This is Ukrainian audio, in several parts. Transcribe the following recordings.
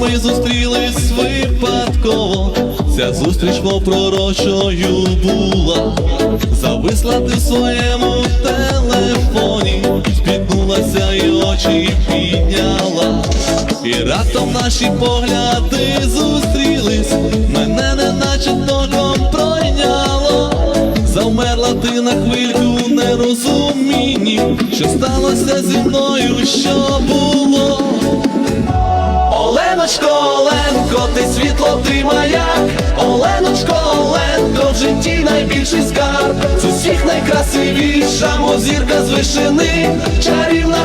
ми зустрілись випадково. Ця зустріч мов пророчою була. Зависла ти в своєму телефоні, спіткнулася і очі підняла. І раптом наші погляди зустрілись, мене неначе током пройняло. Завмерла ти на хвильку нерозумінні, що сталося зі мною, що було. Оленочко, Оленко, ти світло, ти маяк, Оленочко, Оленко, в житті найбільший скарб, з усіх найкрасивіша мозірка з вишини, чарівна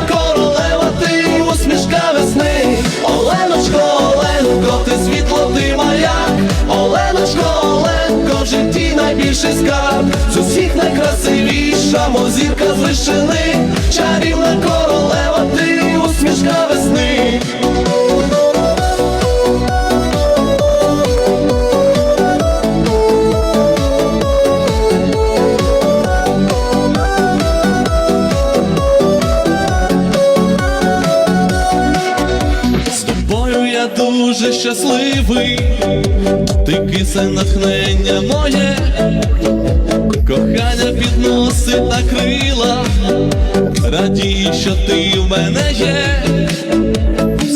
я дуже щасливий, ти кисе натхнення моє, кохання підносить на крила, радію, що ти в мене є,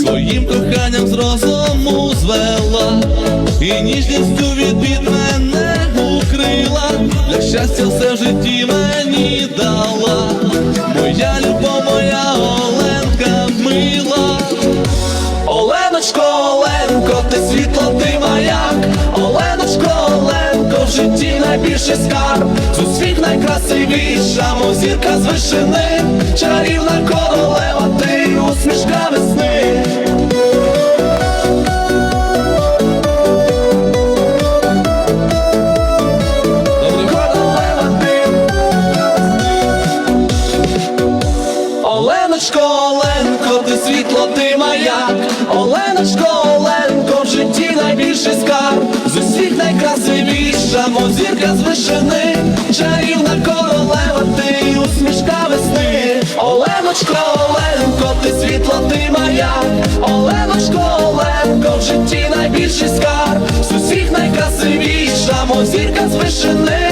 своїм коханням з розуму звела, і ніжністю від бід мене укрила, для щастя все в житті мені дала, моя любов, моя найбільший скарб, з усіх найкрасивіша мозірка з вишини, чарівна королева, ти усмішка весни. Оленочко, Оленко, ти світло, ти маяк, Оленочко, Оленко, в житті найбільший скарб, найкрасивіша мозірка з вишини, чарівна королева, ти усмішка весни. Оленочко, Оленко, ти світло, ти моя, Оленочко, Оленко, в житті найбільший скарб, з усіх найкрасивіша мозірка з вишини,